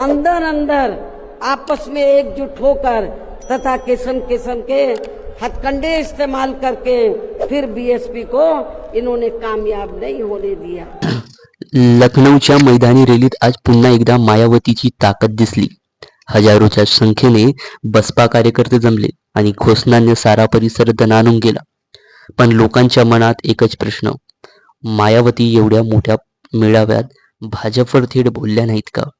अंदर अंदर आपस में एकजुट होकर तथा किस्म किस्म के हथकंडे इस्तेमाल करके फिर बीएसपी को इन्होंने कामयाब नहीं होने दिया। लखनौच्या मैदानी रॅलीत आज पुन्हा एकदा मायावतीची ताकद दिसली. हजारोच्या संख्येने बसपा कार्यकर्ते जमले आणि घोषणाने सारा परिसर दणानून गेला. पण लोकांच्या मनात एकच प्रश्न मायावती एवढ्या मोठ्या मेळाव्यात भाजपवर थेट बोलल्या नाहीत का?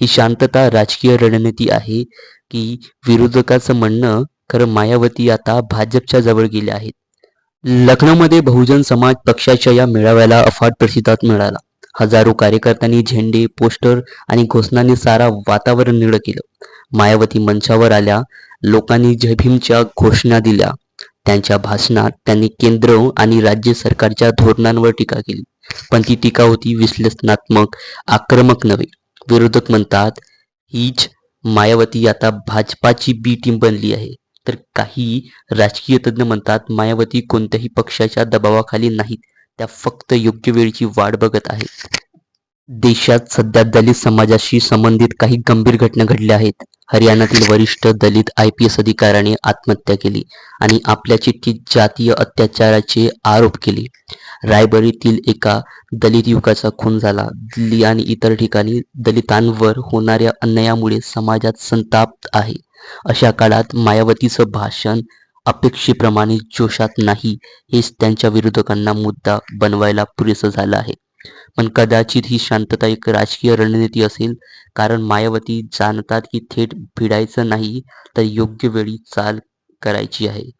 ही शांतता राजकीय रणनीती आहे की विरोधकाचं म्हणणं खरं मायावती आता भाजपच्या जवळ गेल्या आहेत. लखनौमध्ये बहुजन समाज पक्षाच्या या मेळाव्याला अफाट प्रतिसाद मिळाला. हजारो कार्यकर्त्यांनी झेंडे पोस्टर आणि घोषणाने सारा वातावरण निळं केलं. मायावती मंचावर आल्या लोकांनी जयभीमच्या घोषणा दिल्या. त्यांच्या भाषणात त्यांनी केंद्र आणि राज्य सरकारच्या धोरणांवर टीका केली. पण ती टीका होती विश्लेषणात्मक आक्रमक नव्हे. विरोधक म्हणतात हीच मायावती आता भाजपाची बी टीम बनली आहे. तर काही राजकीय तज्ज्ञ म्हणतात मायावती कोणत्याही पक्षाच्या दबावाखाली नाहीत. त्या फक्त योग्य वेळची वाट बघत आहेत. देशात सध्या दलित समाजाशी संबंधित काही गंभीर घटना घडल्या आहेत. हरियाणातील वरिष्ठ दलित आय पी एस अधिकाऱ्याने आत्महत्या केली आणि आपल्या चिठ्ठीत जातीय अत्याचाराचे आरोप केले. रायबरीतील एका दलित युवकाचा खून झाला. दिल्ली आणि इतर ठिकाणी दलितांवर होणाऱ्या अन्यायामुळे समाजात संताप आहे. अशा काळात मायावतीचं भाषण अपेक्षेप्रमाणे जोशात नाही हेच त्यांच्या विरोधकांना मुद्दा बनवायला पुरेसं झालं आहे. पण कदाचित ही शांतता एक राजकीय रणनीती असेल. कारण मायावती जाणतात की थेट भिडायचं नाही तर योग्य वेळी चाल करायची आहे.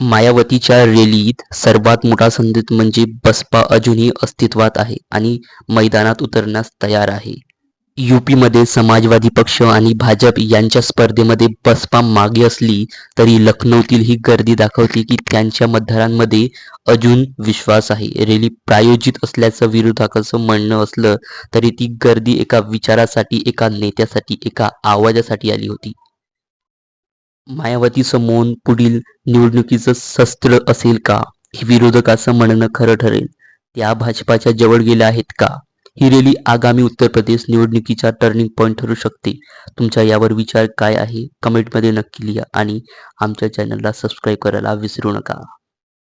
मायावतीच्या रॅलीत सर्वात मोठा संदेश म्हणजे बसपा अजूनही अस्तित्वात आहे आणि मैदानात उतरण्यास तयार आहे. यूपीमध्ये समाजवादी पक्ष आणि भाजप यांच्या स्पर्धेमध्ये बसपा मागे असली तरी लखनौतील ही गर्दी दाखवते की त्यांच्या मतदारांमध्ये अजून विश्वास आहे. रॅली प्रायोजित असल्याचं विरोधकाचं म्हणणं असलं तरी ती गर्दी एका विचारासाठी एका नेत्यासाठी एका आवाजासाठी आली होती. मायावतीचं समोर पुढील निवडणुकीचं शस्त्र असेल का? हे विरोधकाचं म्हणणं खरं ठरेल. त्या भाजपाच्या जवळ गेल्या आहेत का? ही रॅली आगामी उत्तर प्रदेश निवडणुकीचा टर्निंग पॉईंट ठरू शकते. तुमचा यावर विचार काय आहे? कमेंटमध्ये नक्की लिहा आणि आमच्या चॅनलला सबस्क्राईब करायला विसरू नका.